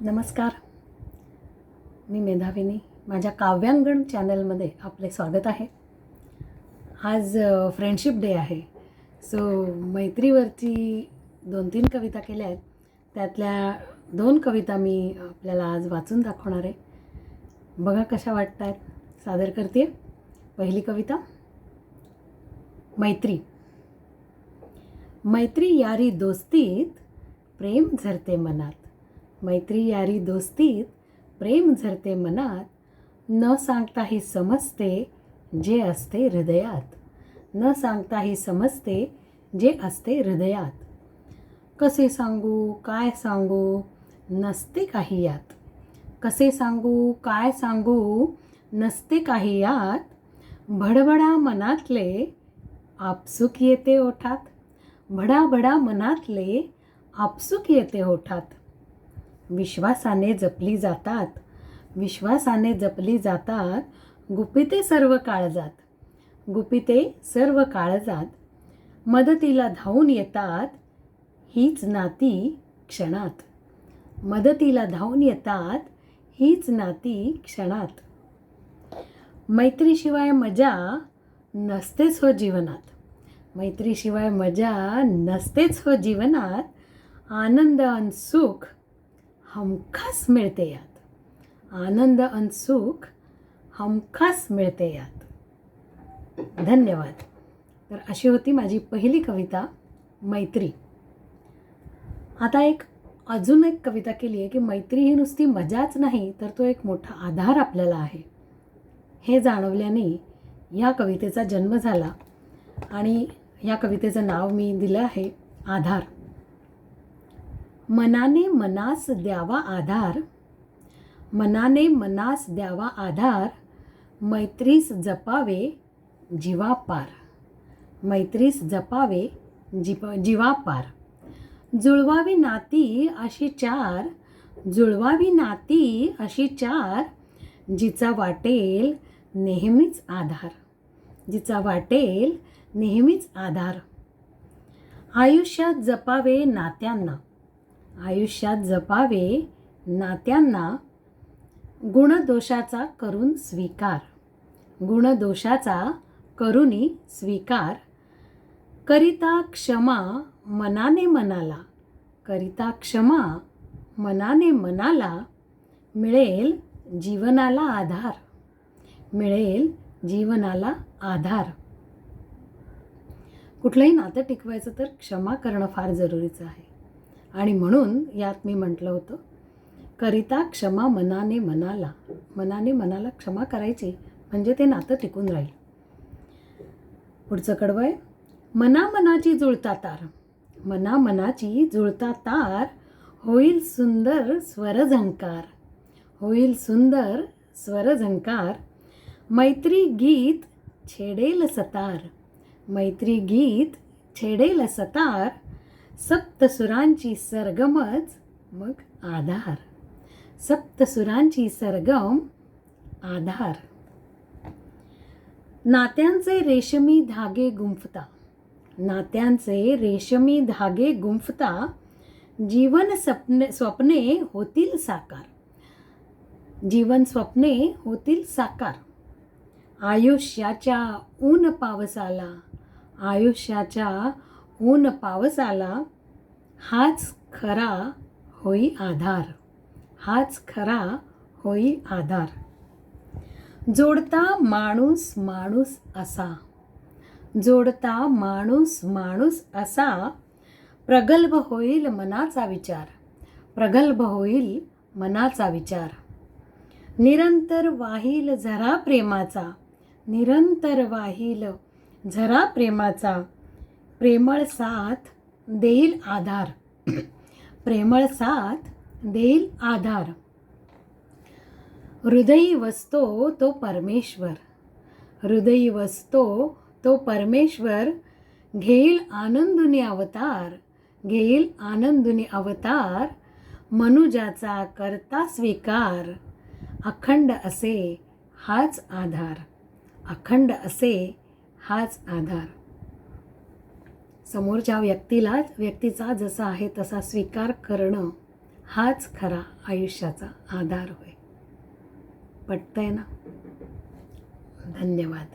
नमस्कार. मी मेधाविनी. माझ्या काव्यांगण चॅनलमध्ये आपले स्वागत आहे. आज फ्रेंडशिप डे आहे. सो मैत्रीवरती दोन तीन कविता केल्या आहेत. त्यातल्या दोन कविता मी आपल्याला आज वाचून दाखवणार आहे. बघा कशा वाटत आहेत सादर करते पहिली कविता. मैत्री. मैत्री यारी दोस्तीत प्रेम झरते मनात. मैत्री यारी दोस्तीत प्रेम झरते मनात न सांगताही समजते जे असते हृदयात. न सांगताही समजते जे असते हृदयात. कसे सांगू काय सांगू नसते काही यात. कसे सांगू काय सांगू नसते काही यात. भडभडा मनातले आपसुक येते ओठात. भडाभडा मनातले आपसुक येते ओठात. विश्वासाने जपली जातात. विश्वासाने जपली जातात गुपिते सर्व काळजात गुपिते सर्व काळजात मदतीला धावून येतात हीच नाती क्षणात. मदतीला धावून येतात हीच नाती क्षणात. मैत्रीशिवाय मजा नसतेच हो जीवनात. मैत्रीशिवाय मजा नसतेच हो जीवनात. आनंद आणि सुख हमखास मिळते यात. आनंद आणि सुख हमखास मिळते यात. धन्यवाद. तर अशी होती माझी पहिली कविता मैत्री. आता एक अजून एक कविता केली आहे की मैत्री ही नुसती मजाच नाही तर तो एक मोठा आधार आपल्याला आहे. हे जाणवल्याने या कवितेचा जन्म झाला आणि या कवितेचं नाव मी दिलं आहे आधार. मनाने मनास द्यावा आधार. मनाने मनास द्यावा आधार मैत्रीस जपावे जीवापार. मैत्रीस जपावे जीप जीवापार. जुळवावी नाती अशी चार जुळवावी नाती अशी चार जिचा वाटेल नेहमीच आधार. जिचा वाटेल नेहमीच आधार. आयुष्यात जपावे नात्यांना. आयुष्यात जपावे नात्यांना गुणदोषाचा करून स्वीकार. गुणदोषाचा करुणी स्वीकार. करिता क्षमा मनाने मनाला. करिता क्षमा मनाने मनाला मिळेल जीवनाला आधार. मिळेल जीवनाला आधार. कुठलंही नातं टिकवायचं तर क्षमा करणं फार जरुरीचं आहे. आणि म्हणून यात मी म्हटलं होतं करिता क्षमा मनाने मनाला मनाने मनाला क्षमा करायची म्हणजे ते नातं टिकून राहील. पुढचं कडवं आहे मना मनाची जुळता तार मना मनाची जुळता तार होईल सुंदर स्वरझंकार होईल सुंदर स्वरझंकार मैत्री गीत छेडेल सतार मैत्री गीत छेडेल सतार सप्तसुरांची सरगमच मग आधार. सप्तसुरांची सरगम आधार. नात्यांचे रेशमी धागे गुंफता. नात्यांचे रेशमी धागे गुंफता जीवन स्वप्ने स्वप्ने होतील साकार. जीवन स्वप्ने होतील साकार. आयुष्याच्या ऊन पावसाला आयुष्याच्या ऊन पावसाला हाच खरा होई आधार. हाच खरा होई आधार. जोडता माणूस माणूस असा. जोडता माणूस माणूस असा प्रगल्भ होईल मनाचा विचार. प्रगल्भ होईल मनाचा विचार. निरंतर वाहील झरा प्रेमाचा. निरंतर वाहील झरा प्रेमाचा. प्रेमळ साथ देईल आधार. प्रेमळ साथ देईल आधार. हृदयी वसतो तो परमेश्वर. हृदयी वसतो तो परमेश्वर. घेईल आनंदुनी अवतार. घेईल आनंदुनी अवतार. मनुजाचा करता स्वीकार. अखंड असे हाच आधार. अखंड असे हाच आधार. समोरच्या व्यक्तीला व्यक्तीचा जसा आहे तसा स्वीकार करणं हाच खरा आयुष्याचा आधार होय. पटतंय ना? धन्यवाद.